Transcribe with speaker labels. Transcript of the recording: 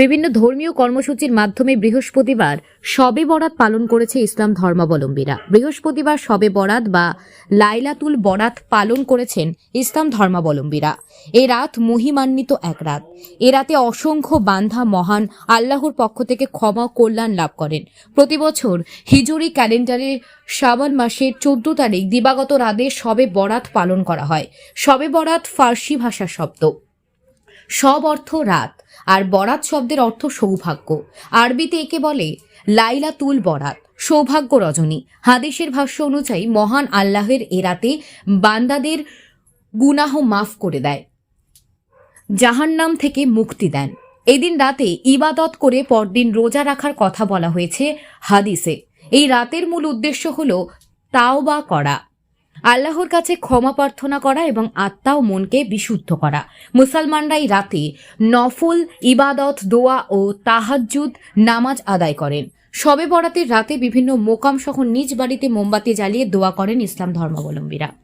Speaker 1: বিভিন্ন ধর্মীয় কর্মসূচির মাধ্যমে বৃহস্পতিবার শবে বরাত পালন করেছে ইসলাম ধর্মাবলম্বীরা। বৃহস্পতিবার শবে বরাত বা লাইলাতুল বরাত পালন করেছেন ইসলাম ধর্মাবলম্বীরা। এ রাত মহিমান্বিত এক রাত। এ রাতে অসংখ্য বান্ধা মহান আল্লাহর পক্ষ থেকে ক্ষমা কল্যাণ লাভ করেন। প্রতি বছর হিজরি ক্যালেন্ডারে শ্রাবণ মাসের চোদ্দ তারিখ দিবাগত রাতে শবে বরাত পালন করা হয়। শবে বরাত ফার্সি ভাষার শব্দ। সব অর্থ রাত, আর বরাত শব্দের অর্থ সৌভাগ্য। আরবিতে একে বলে লাইলা তুল বরাত, সৌভাগ্য রজনী। হাদিসের ভাষ্য অনুযায়ী মহান আল্লাহের এ রাতে বান্দাদের গুনাহ মাফ করে দেয়, জাহান্নাম থেকে মুক্তি দেন। এদিন রাতে ইবাদত করে পরদিন রোজা রাখার কথা বলা হয়েছে হাদিসে। এই রাতের মূল উদ্দেশ্য হল তাওবা করা। আল্লাহর কাছে ক্ষমা প্রার্থনা করা এবং আত্মা ও মনকে বিশুদ্ধ করা। মুসলমানরাই রাতে নফল, ইবাদত, দোয়া ও তাহাজ্জুদ নামাজ আদায় করেন। সবে বরাতের রাতে বিভিন্ন মোকাম সহ নিজ বাড়িতে মোমবাতি জ্বালিয়ে দোয়া করেন ইসলাম ধর্মাবলম্বীরা।